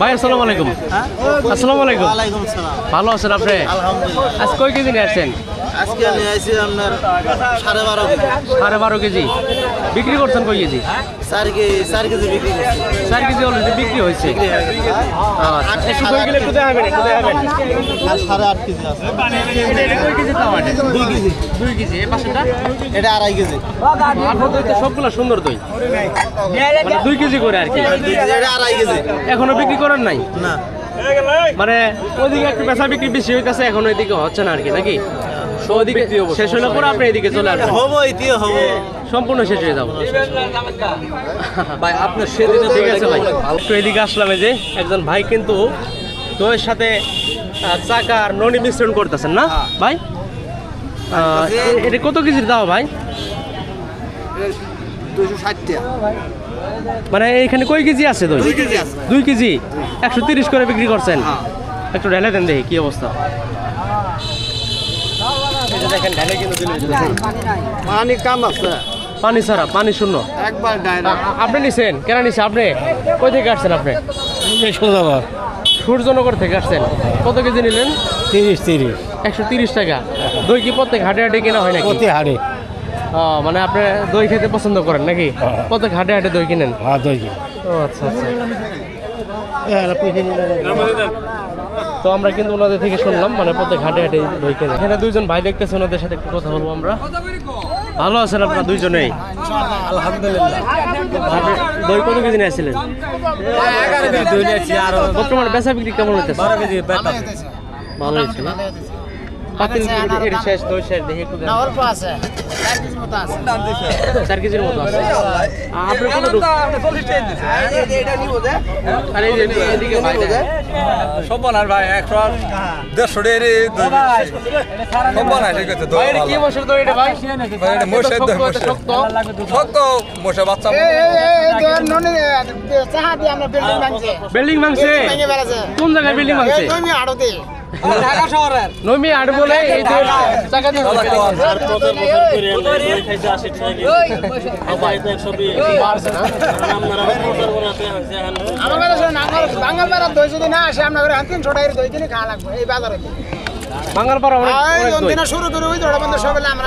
ভাই আসসালামু আলাইকুম। আসসালামু আলাইকুম। ভালো আছেন আপনি? আলহামদুলিল্লাহ। আজ কয় কেজি নিয়ে আসছেন? আজকে নিয়ে আসছি আপনার সাড়ে বারো কেজি। সাড়ে বারো কেজি। বিক্রি করছেন কয় কেজি চার কেজি চার কেজি বিক্রি চার কেজি অলরেডি বিক্রি হয়েছে। হয়ে। আচ্ছা, কই সাড়ে আট কেজি। আছে। দুই কেজি এই পাশেটা এটা আড়াই কেজি। তো সবগুলো সুন্দর দই। মানে দুই কেজি করে আর কি। দুই কেজি এটা আড়াই কেজি। এখনও বিক্রি করেন নাই? না। মানে ওইদিকে একটু পেশা বিক্রি বেশি হইতেছে এখন এদিকে হচ্ছে না আর কি নাকি? তো শেষ হলে পরে আপনি এদিকে চলে আসবেন। হব ইতিও হব। সম্পূর্ণ শেষ হয়ে যাব। ভাই আপনার সেদিনে ঠিক আছে ভাই। একটু এদিকে আসলাম যে একজন ভাই কিন্তু দইয়ের সাথে চাকা আর ননি মিশ্রণ করতেছেন না? ভাই আহ, এটা কত কেজির দাও ভাই? মানে এখানে কয় কেজি আছে দই দুই কেজি আছে। দুই কেজি? একশো তিরিশ করে বিক্রি করছেন? একটু ঢেলে দেন দেখি কি অবস্থা। দেখেন ঢেলে কিন্তু দিলে দিলে। পানি কাম আছে। পানি ছাড়া পানি শূন্য। একবার আপনি নিছেন? কেন নিছে? আপনি? কই থেকে আসছেন আপনি? সোজাবার সূর্যনগর থেকে আসছেন। কত কেজি নিলেন? তিরিশ তিরিশ। একশো তিরিশ টাকা। দই কি প্রত্যেক হাটে হাটে কেনা হয় নাকি? প্রতি হাড়ে ও, মানে আপনি দই খেতে পছন্দ করেন নাকি? হ্যাঁ। প্রত্যেক হাটে হাটে দই কিনেন? হ্যাঁ দই কি ও আচ্ছা আচ্ছা। তো আমরা কিন্তু ওনাদের থেকে শুনলাম মানে প্রত্যেক হাটে হাটে দই কেনে। এখানে দুইজন ভাই দেখতেছে ওনাদের সাথে একটু কথা বলব আমরা। ভালো আছেন আপনারা দুইজনেই? আলহামদুলিল্লাহ দই কত কেজি নিয়ে আসছিলেন? বর্তমানে বেচা বিক্রি কেমন হইতেছে? বেটা ভালো হয়েছে না শেষ দই শেষ দেখি একটু দেন। অল্প আছে। চার কেজির মতো আছে। চার কেজির মতো আছে। আপনি কত টুক আর এই যে এদিকে ভাই দেন। ভাই একশো দেড়শো ডেরি সব্বনার ঠিক আছে। ভাই কি বছর দই এটা ভাই? এটা দই, শক্ত, শক্ত। শক্ত বাচ্চা। চাহা দিয়ে আমরা বিল্ডিং ভাঙছে। বিল্ডিং ভাঙছে? কোন জায়গায় বিল্ডিং ভাঙছে? আড়তে। নমি আট বলে পর আমার কথা শোনেন আমার বাঙাল বেড়ার দই যদি না আসে আমরা করে তিনশো টাকার দই কিনে খাওয়া লাগবে এই বাজারে বাঙাল পাড়া অনেক অনেক দই। দিনে শুরু করে ওই দৌড়া বন্ধ সবাই আমরা